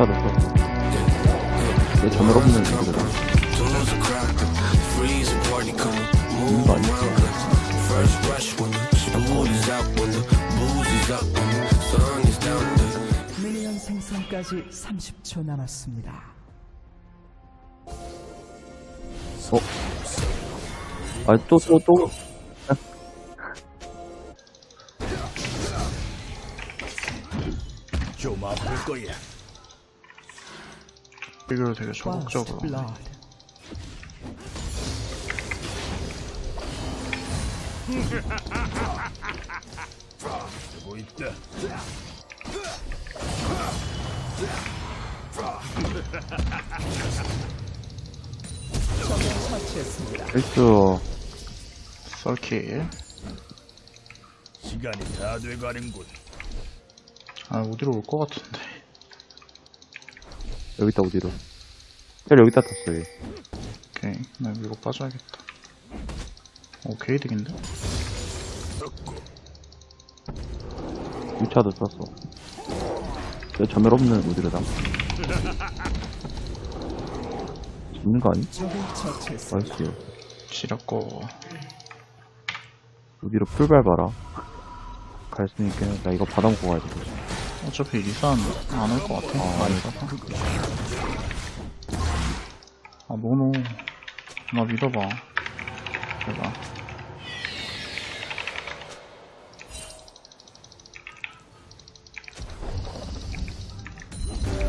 1차도 썼어. 내 전멸 없는 애들이다. 있는 거 아니야? 미니언 생성까지 30초 남았습니다. 어? 아, 또, 또, 또. 좀 아플 거야. 비교를 되게 적극적으로. 보고 있다. 적을 처치했습니다. 일수 썰킬 시간이 다 돼가는군. 아 어디로 올 것 같은데 여기다, 어디로. 텔 여기다 탔어, 얘. 오케이 나 밀고 빠져야겠다 오 게이득인데? 1차도 썼어. 내 전멸 없는 우디르다. 있는 거 아니? 나이스. 지렸고 우디로 풀 밟아라. 갈 수 있게. 나 이거 받아먹고 가야 돼. 어차피 리산 안 올 것 같아. 어, 많이 가서. 아 노노. 나 믿어봐. 제가.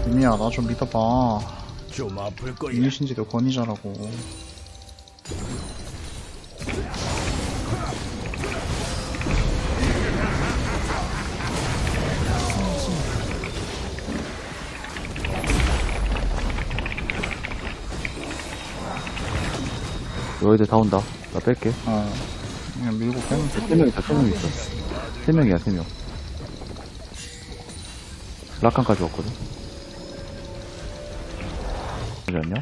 이미야 나 좀 믿어봐. 좀 아플 거야. 이미신지도 권위자라고 이제 다 온다. 나 뺄게. 어 그냥 밀고 빼면 돼 세명 있다, 세명 있어. 세 명이야, 세 명. 라칸까지 왔거든. 잠시만요.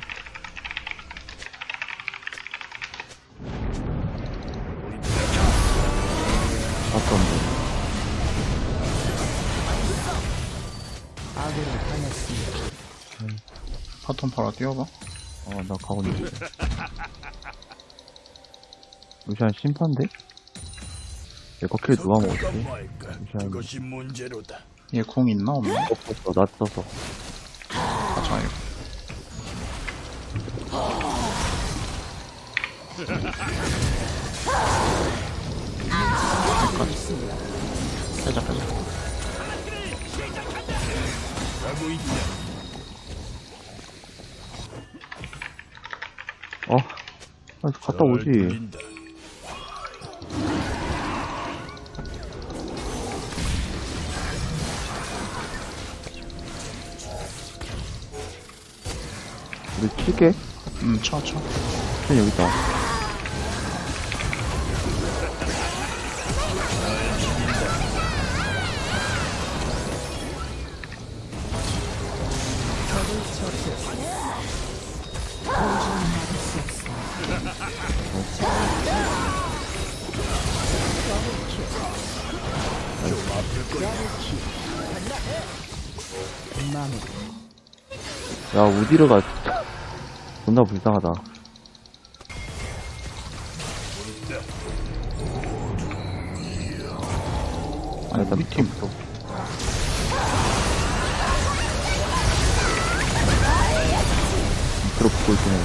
아까운데. 아군을 당했습니다. 파톤 팔아 뛰어봐 어, 나 가고 있는데. 루시안 심판데? 내거 킬 누가 먹었지? 말까? 잠시만요. 그것이 문제로다. 얘궁 있나 없나? 없었어, 나 써서. 가자 이거 빼자 빼자 하고 있다. 어, 아, 갔다 오지. 우리 칠게. 음 쳐쳐 여기 있다. 적을 처치했습니다. 도저히 막을 수 없습니다. 마무리. 야, 우디르가 존나 불쌍하다. 아니 우리 팀 밑으로 붙고 있긴 해.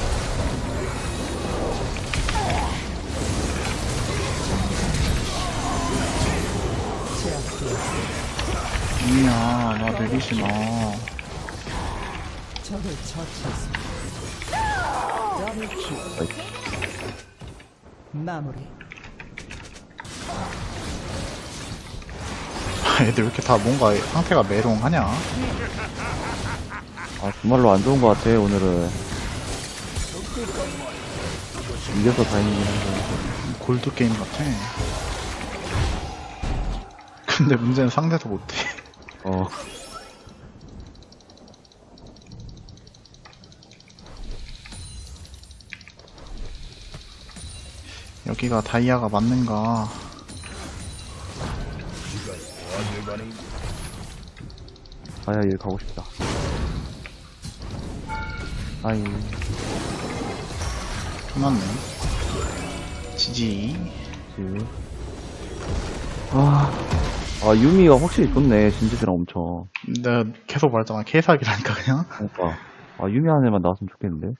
이미야 나 내리지 마 적을 처치했습니다. 더블 킬. 마무리. 애들 왜 이렇게 다 뭔가 상태가 메롱하냐 아, 정말로 안 좋은 것 같아, 오늘은. 이겨서 다행이긴 한데. 골드 게임 같아 근데 문제는 상대도 못해 어. 여기가 다이아가 맞는가. 아야, 여기 가고 싶다. 아이, 끝났네. 지지. 그치. 아, 아, 유미가 확실히 좋네, 진지랑 엄청. 내가 계속 말했잖아. 개사기라니까, 그냥. 그러니까. 아, 유미 한 애만 나왔으면 좋겠는데.